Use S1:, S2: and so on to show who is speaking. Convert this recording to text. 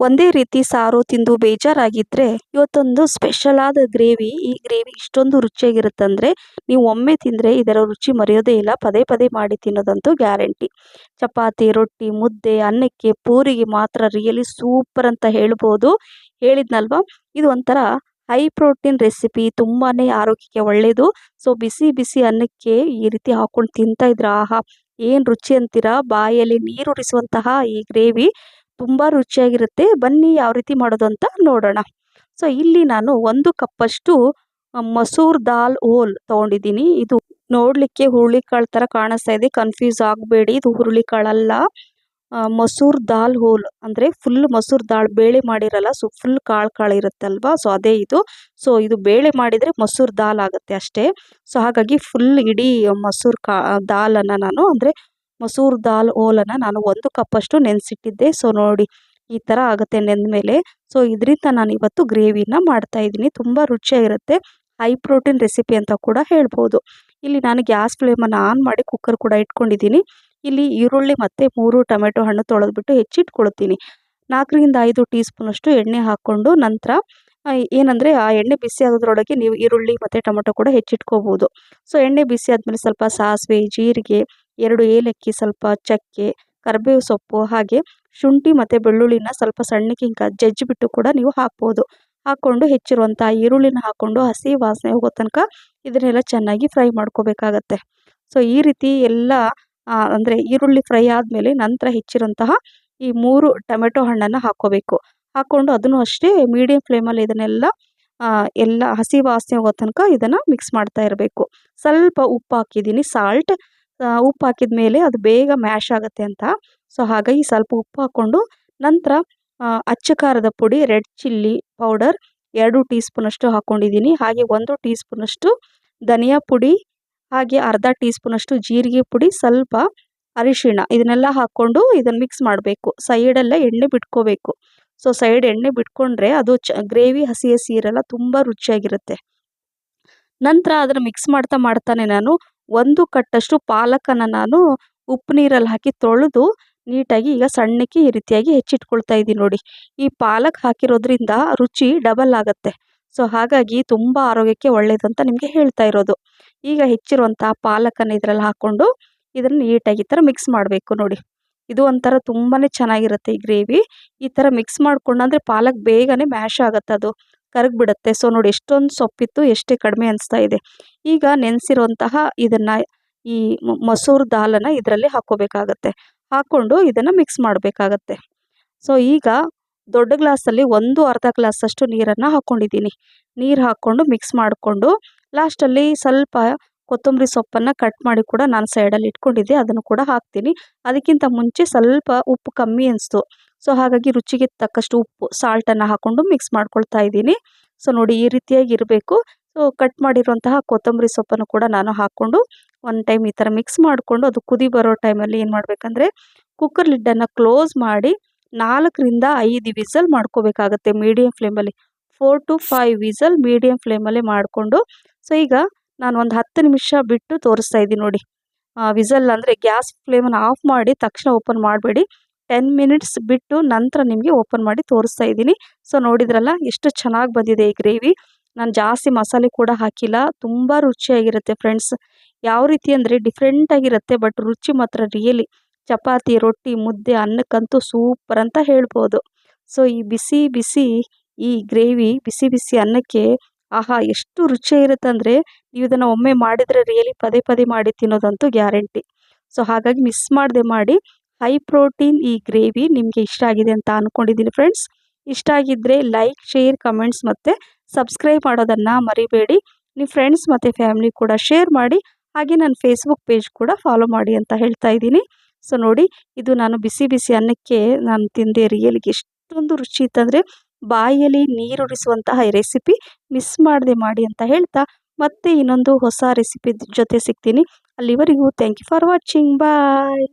S1: ಒಂದೇ ರೀತಿ ಸಾರು ತಿಂದು ಬೇಜಾರಾಗಿದ್ದರೆ ಇವತ್ತೊಂದು ಸ್ಪೆಷಲ್ ಆದ ಗ್ರೇವಿ ಈ ಗ್ರೇವಿ ಇಷ್ಟೊಂದು ರುಚಿಯಾಗಿರುತ್ತಂದರೆ ನೀವು ಒಮ್ಮೆ ತಿಂದರೆ ಇದರ ರುಚಿ ಮರೆಯೋದೇ ಇಲ್ಲ. ಪದೇ ಪದೇ ಮಾಡಿ ತಿನ್ನೋದಂತೂ ಗ್ಯಾರಂಟಿ ಚಪಾತಿ, ರೊಟ್ಟಿ, ಮುದ್ದೆ, ಅನ್ನಕ್ಕೆ, ಪೂರಿಗೆ ಮಾತ್ರ ರಿಯಲಿ ಸೂಪರ್ ಅಂತ ಹೇಳ್ಬೋದು. ಹೇಳಿದ್ನಲ್ವ? ಇದು ಒಂಥರ ಹೈ ಪ್ರೋಟೀನ್ ರೆಸಿಪಿ ತುಂಬಾ ಆರೋಗ್ಯಕ್ಕೆ ಒಳ್ಳೆಯದು ಸೊ ಬಿಸಿ ಬಿಸಿ ಅನ್ನಕ್ಕೆ ಈ ರೀತಿ ಹಾಕ್ಕೊಂಡು ತಿಂತಾ ಇದ್ರೆ ಆಹಾ, ಏನು ರುಚಿ ಅಂತೀರಾ? ಬಾಯಲ್ಲಿ ನೀರುರಿಸುವಂತಹ ಈ ಗ್ರೇವಿ ತುಂಬ ರುಚಿಯಾಗಿರುತ್ತೆ. ಬನ್ನಿ ಯಾವ ರೀತಿ ಮಾಡೋದು ಅಂತ ನೋಡೋಣ. ಸೊ ಇಲ್ಲಿ ನಾನು ಒಂದು ಕಪ್ಪಷ್ಟು ಮಸೂರ್ ದಾಲ್ ಓಲ್ ತೊಗೊಂಡಿದ್ದೀನಿ. ಇದು ನೋಡಲಿಕ್ಕೆ ಹುರುಳಿಕಾಳು ಥರ ಕಾಣಿಸ್ತಾ ಇದೆ. ಕನ್ಫ್ಯೂಸ್ ಆಗಬೇಡಿ. ಇದು ಹುರುಳಿಕಾಳಲ್ಲ. ಮಸೂರ್ ದಾಲ್ ಹೋಲ್ ಅಂದರೆ ಫುಲ್ ಮಸೂರ್ ದಾಲ್ ಬೇಳೆ ಮಾಡಿರಲ್ಲ ಸೊ ಫುಲ್ ಕಾಳು ಕಾಳು ಇರುತ್ತಲ್ವಾ? ಸೊ ಅದೇ ಇದು. ಸೊ ಇದು ಬೇಳೆ ಮಾಡಿದರೆ ಮಸೂರ್ ದಾಲ್ ಆಗುತ್ತೆ ಅಷ್ಟೇ. ಸೊ ಹಾಗಾಗಿ ಫುಲ್ ಇಡೀ ಮಸೂರ್ ಕಾ, ದಾಲನ್ನು ನಾನು ಅಂದರೆ ಮಸೂರ್ ದಾಲ್ ಓಲನ್ನು ನಾನು ಒಂದು ಕಪ್ಪಷ್ಟು ನೆನೆಸಿಟ್ಟಿದ್ದೆ. ಸೊ, ನೋಡಿ ಈ ಥರ ಆಗುತ್ತೆ ನೆಂದ ಸೊ, ಇದರಿಂದ ನಾನು ಇವತ್ತು ಗ್ರೇವಿನ ಮಾಡ್ತಾ ಇದ್ದೀನಿ. ತುಂಬ ರುಚಿಯಾಗಿರುತ್ತೆ. ಹೈ ಪ್ರೋಟೀನ್ ರೆಸಿಪಿ ಅಂತ ಕೂಡ ಹೇಳ್ಬೋದು. ಇಲ್ಲಿ ನಾನು ಗ್ಯಾಸ್ ಫ್ಲೇಮನ್ನು ಆನ್ ಮಾಡಿ ಕುಕ್ಕರ್ ಕೂಡ ಇಟ್ಕೊಂಡಿದ್ದೀನಿ. ಇಲ್ಲಿ ಈರುಳ್ಳಿ ಮತ್ತು ಮೂರು ಟೊಮೆಟೊ ಹಣ್ಣು ತೊಳೆದ್ಬಿಟ್ಟು ಹೆಚ್ಚಿಟ್ಕೊಳ್ತೀನಿ. ನಾಲ್ಕರಿಂದ ಐದು ಟೀ ಸ್ಪೂನಷ್ಟು ಎಣ್ಣೆ ಹಾಕ್ಕೊಂಡು ನಂತರ ಏನಂದರೆ ಆ ಎಣ್ಣೆ ಬಿಸಿ ಆಗೋದ್ರೊಳಗೆ ನೀವು ಈರುಳ್ಳಿ ಮತ್ತು ಟೊಮೆಟೊ ಕೂಡ ಹೆಚ್ಚಿಟ್ಕೋಬೋದು. ಸೊ, ಎಣ್ಣೆ ಬಿಸಿ ಆದಮೇಲೆ ಸ್ವಲ್ಪ ಸಾಸಿವೆ, ಜೀರಿಗೆ ಎರಡು ಏಲಕ್ಕಿ, ಸ್ವಲ್ಪ ಚಕ್ಕೆ, ಕರಿಬೇವು ಸೊಪ್ಪು, ಹಾಗೆ ಶುಂಠಿ ಮತ್ತು ಬೆಳ್ಳುಳ್ಳಿನ ಸ್ವಲ್ಪ ಸಣ್ಣಕ್ಕೆ ಹಿಂಗೆ ಜಜ್ಜಿಬಿಟ್ಟು ಕೂಡ ನೀವು ಹಾಕ್ಬೋದು. ಹಾಕ್ಕೊಂಡು ಹೆಚ್ಚಿರುವಂಥ ಈರುಳ್ಳಿನ ಹಾಕ್ಕೊಂಡು ಹಸಿ ವಾಸನೆ ಹೋಗೋ ತನಕ ಇದನ್ನೆಲ್ಲ ಚೆನ್ನಾಗಿ ಫ್ರೈ ಮಾಡ್ಕೋಬೇಕಾಗತ್ತೆ. ಸೊ, ಈ ರೀತಿ ಎಲ್ಲ ಅಂದರೆ ಈರುಳ್ಳಿ ಫ್ರೈ ಆದಮೇಲೆ ನಂತರ ಹೆಚ್ಚಿರುವಂತಹ ಈ ಮೂರು ಟೊಮೆಟೊ ಹಣ್ಣನ್ನು ಹಾಕ್ಕೋಬೇಕು. ಹಾಕ್ಕೊಂಡು ಅದನ್ನು ಅಷ್ಟೇ ಮೀಡಿಯಂ ಫ್ಲೇಮಲ್ಲಿ ಇದನ್ನೆಲ್ಲ ಎಲ್ಲ ಹಸಿ ವಾಸನೆ ಹೋಗೋ ತನಕ ಇದನ್ನು ಮಿಕ್ಸ್ ಮಾಡ್ತಾ ಇರಬೇಕು. ಸ್ವಲ್ಪ ಉಪ್ಪು ಹಾಕಿದ್ದೀನಿ, ಸಾಲ್ಟ್. ಉಪ್ಪು ಹಾಕಿದ ಮೇಲೆ ಅದು ಬೇಗ ಮ್ಯಾಶ್ ಆಗುತ್ತೆ ಅಂತ. ಸೊ, ಹಾಗಾಗಿ ಸ್ವಲ್ಪ ಉಪ್ಪು ಹಾಕ್ಕೊಂಡು ನಂತರ ಅಚ್ಚ ಖಾರದ ಪುಡಿ, ರೆಡ್ ಚಿಲ್ಲಿ ಪೌಡರ್ ಎರಡು ಟೀ ಸ್ಪೂನಷ್ಟು ಹಾಕ್ಕೊಂಡಿದ್ದೀನಿ ಹಾಗೆ ಒಂದು ಟೀ ಸ್ಪೂನಷ್ಟು ಧನಿಯಾ ಪುಡಿ, ಹಾಗೆ ಅರ್ಧ ಟೀ ಸ್ಪೂನಷ್ಟು ಜೀರಿಗೆ ಪುಡಿ, ಸ್ವಲ್ಪ ಅರಿಶಿಣ ಇದನ್ನೆಲ್ಲ ಹಾಕ್ಕೊಂಡು ಇದನ್ನು ಮಿಕ್ಸ್ ಮಾಡಬೇಕು. ಸೈಡೆಲ್ಲ ಎಣ್ಣೆ ಬಿಟ್ಕೋಬೇಕು. ಸೊ, ಸೈಡ್ ಎಣ್ಣೆ ಬಿಟ್ಕೊಂಡ್ರೆ ಅದು ಚ, ಗ್ರೇವಿ ಹಸಿ ಹಸಿ ಇರೋಲ್ಲ, ತುಂಬ ರುಚಿಯಾಗಿರುತ್ತೆ. ನಂತರ ಅದನ್ನು ಮಿಕ್ಸ್ ಮಾಡ್ತಾ ಮಾಡ್ತಾನೆ ನಾನು ಒಂದು ಕಟ್ಟಷ್ಟು ಪಾಲಕನ್ನು ನಾನು ಉಪ್ಪು ನೀರಲ್ಲಿ ಹಾಕಿ ತೊಳೆದು ನೀಟಾಗಿ ಈಗ ಸಣ್ಣಕ್ಕೆ ಈ ರೀತಿಯಾಗಿ ಹೆಚ್ಚಿಟ್ಕೊಳ್ತಾ ಇದ್ದೀನಿ ನೋಡಿ. ಈ ಪಾಲಕ್ ಹಾಕಿರೋದ್ರಿಂದ ರುಚಿ ಡಬಲ್ ಆಗುತ್ತೆ. ಸೊ ಹಾಗಾಗಿ ತುಂಬ ಆರೋಗ್ಯಕ್ಕೆ ಒಳ್ಳೇದಂತ ನಿಮಗೆ ಹೇಳ್ತಾ ಇರೋದು. ಈಗ ಹೆಚ್ಚಿರುವಂಥ ಪಾಲಕನ್ನು ಇದರಲ್ಲಿ ಹಾಕ್ಕೊಂಡು ಇದನ್ನು ನೀಟಾಗಿ ಈ ಥರ ಮಿಕ್ಸ್ ಮಾಡಬೇಕು ನೋಡಿ. ಇದು ಒಂಥರ ತುಂಬಾ ಚೆನ್ನಾಗಿರುತ್ತೆ ಈ ಗ್ರೇವಿ ಈ ಥರ ಮಿಕ್ಸ್ ಮಾಡ್ಕೊಂಡು ಪಾಲಕ್ ಬೇಗನೆ ಮ್ಯಾಶ್ ಆಗುತ್ತೆ ಅದು. ಕರಗಿಬಿಡುತ್ತೆ. ಸೊ ನೋಡಿ, ಎಷ್ಟೊಂದು ಸೊಪ್ಪಿತ್ತು, ಎಷ್ಟೇ ಕಡಿಮೆ ಅನಿಸ್ತಾ ಇದೆ. ಈಗ ನೆನೆಸಿರುವಂತಹ ಇದನ್ನು ಈ ಮೊಸರು ದಾಲನ್ನು ಇದರಲ್ಲಿ ಹಾಕ್ಕೋಬೇಕಾಗತ್ತೆ. ಹಾಕ್ಕೊಂಡು ಇದನ್ನು ಮಿಕ್ಸ್ ಮಾಡಬೇಕಾಗತ್ತೆ. ಸೊ ಈಗ ದೊಡ್ಡ ಗ್ಲಾಸಲ್ಲಿ ಒಂದು ಅರ್ಧ ಗ್ಲಾಸಷ್ಟು ನೀರನ್ನು ಹಾಕ್ಕೊಂಡಿದ್ದೀನಿ. ನೀರು ಹಾಕ್ಕೊಂಡು ಮಿಕ್ಸ್ ಮಾಡಿಕೊಂಡು ಲಾಸ್ಟಲ್ಲಿ ಸ್ವಲ್ಪ ಕೊತ್ತಂಬರಿ ಸೊಪ್ಪನ್ನು ಕಟ್ ಮಾಡಿ ಕೂಡ ನಾನು ಸೈಡಲ್ಲಿ ಇಟ್ಕೊಂಡಿದ್ದೆ. ಅದನ್ನು ಕೂಡ ಹಾಕ್ತೀನಿ. ಅದಕ್ಕಿಂತ ಮುಂಚೆ ಸ್ವಲ್ಪ ಉಪ್ಪು ಕಮ್ಮಿ ಅನಿಸ್ತು. ಸೊ ಹಾಗಾಗಿ ರುಚಿಗೆ ತಕ್ಕಷ್ಟು ಉಪ್ಪು ಸಾಲ್ಟನ್ನು ಹಾಕ್ಕೊಂಡು ಮಿಕ್ಸ್ ಮಾಡ್ಕೊಳ್ತಾ ಇದ್ದೀನಿ. ಸೊ ನೋಡಿ ಈ ರೀತಿಯಾಗಿ ಇರಬೇಕು. ಸೊ ಕಟ್ ಮಾಡಿರುವಂತಹ ಕೊತ್ತಂಬರಿ ಸೊಪ್ಪನ್ನು ಕೂಡ ನಾನು ಹಾಕ್ಕೊಂಡು ಒನ್ ಟೈಮ್ ಈ ಥರ ಮಿಕ್ಸ್ ಮಾಡಿಕೊಂಡು ಅದು ಕುದಿ ಬರೋ ಟೈಮಲ್ಲಿ ಏನು ಮಾಡಬೇಕಂದ್ರೆ ಕುಕ್ಕರ್ ಲಿಡ್ಡನ್ನು ಕ್ಲೋಸ್ ಮಾಡಿ ನಾಲ್ಕರಿಂದ ಐದು ವಿಸಲ್ ಮಾಡ್ಕೋಬೇಕಾಗತ್ತೆ ಮೀಡಿಯಂ ಫ್ಲೇಮಲ್ಲಿ four to five whistle medium ಫ್ಲೇಮಲ್ಲಿ ಮಾಡಿಕೊಂಡು. ಸೊ ಈಗ ನಾನು ಒಂದು ಹತ್ತು ನಿಮಿಷ ಬಿಟ್ಟು ತೋರಿಸ್ತಾ ಇದ್ದೀನಿ ನೋಡಿ. ವಿಸಲ್ ಅಂದರೆ ಗ್ಯಾಸ್ ಫ್ಲೇಮನ್ನು ಆಫ್ ಮಾಡಿ ತಕ್ಷಣ ಓಪನ್ ಮಾಡಬೇಡಿ. ಟೆನ್ ಮಿನಿಟ್ಸ್ ಬಿಟ್ಟು ನಂತರ ನಿಮಗೆ ಓಪನ್ ಮಾಡಿ ತೋರಿಸ್ತಾ ಇದ್ದೀನಿ. ಸೊ, ನೋಡಿದ್ರಲ್ಲ, ಎಷ್ಟು ಚೆನ್ನಾಗಿ ಬಂದಿದೆ ಈ ಗ್ರೇವಿ. ನಾನು ಜಾಸ್ತಿ ಮಸಾಲೆ ಕೂಡ ಹಾಕಿಲ್ಲ. ತುಂಬ ರುಚಿಯಾಗಿರುತ್ತೆ ಫ್ರೆಂಡ್ಸ್. ಯಾವ ರೀತಿ ಅಂದರೆ ಡಿಫ್ರೆಂಟಾಗಿರುತ್ತೆ ಬಟ್ ರುಚಿ ಮಾತ್ರ ರಿಯಲಿ. ಚಪಾತಿ, ರೊಟ್ಟಿ, ಮುದ್ದೆ, ಅನ್ನಕ್ಕಂತೂ ಸೂಪರ್ ಅಂತ ಹೇಳ್ಬೋದು. ಸೊ, ಈ ಬಿಸಿ ಬಿಸಿ ಈ ಗ್ರೇವಿ, ಬಿಸಿ ಬಿಸಿ ಅನ್ನಕ್ಕೆ ಆಹಾ, ಎಷ್ಟು ರುಚಿಯಾಗಿರುತ್ತೆ ಅಂದರೆ ನೀವು ಇದನ್ನು ಒಮ್ಮೆ ಮಾಡಿದರೆ ರಿಯಲಿ ಪದೇ ಪದೇ ಮಾಡಿ ತಿನ್ನೋದಂತೂ ಗ್ಯಾರಂಟಿ. ಸೊ ಹಾಗಾಗಿ ಮಿಸ್ ಮಾಡದೆ ಮಾಡಿ ಹೈ ಪ್ರೋಟೀನ್ ಈ ಗ್ರೇವಿ ನಿಮಗೆ ಇಷ್ಟ ಆಗಿದೆ ಅಂತ ಅಂದ್ಕೊಂಡಿದ್ದೀನಿ ಫ್ರೆಂಡ್ಸ್ ಇಷ್ಟ ಆಗಿದ್ದರೆ ಲೈಕ್ ಶೇರ್ ಕಮೆಂಟ್ಸ್ ಮತ್ತು ಸಬ್ಸ್ಕ್ರೈಬ್ ಮಾಡೋದನ್ನು ಮರಿಬೇಡಿ. ನಿಮ್ಮ ಫ್ರೆಂಡ್ಸ್ ಮತ್ತು ಫ್ಯಾಮಿಲಿ ಕೂಡ ಶೇರ್ ಮಾಡಿ, ಹಾಗೆ ನನ್ನ ಫೇಸ್ಬುಕ್ ಪೇಜ್ ಕೂಡ ಫಾಲೋ ಮಾಡಿ ಅಂತ ಹೇಳ್ತಾ ಇದ್ದೀನಿ. ಸೊ ನೋಡಿ, ಇದು ನಾನು ಬಿಸಿ ಬಿಸಿ ಅನ್ನಕ್ಕೆ ನಾನು ತಿಂದೆ ರಿಯಲ್ಗೆ ಎಷ್ಟೊಂದು ರುಚಿ ಇತ್ತಂದರೆ ಬಾಯಲ್ಲಿ ನೀರುರಿಸುವಂತಹ ರೆಸಿಪಿ ಮಿಸ್ ಮಾಡದೆ ಮಾಡಿ ಅಂತ ಹೇಳ್ತಾ ಮತ್ತೆ ಇನ್ನೊಂದು ಹೊಸ ರೆಸಿಪಿ ಜೊತೆ ಸಿಗ್ತೀನಿ. ಅಲ್ಲಿವರೆಗೂ thank you for watching bye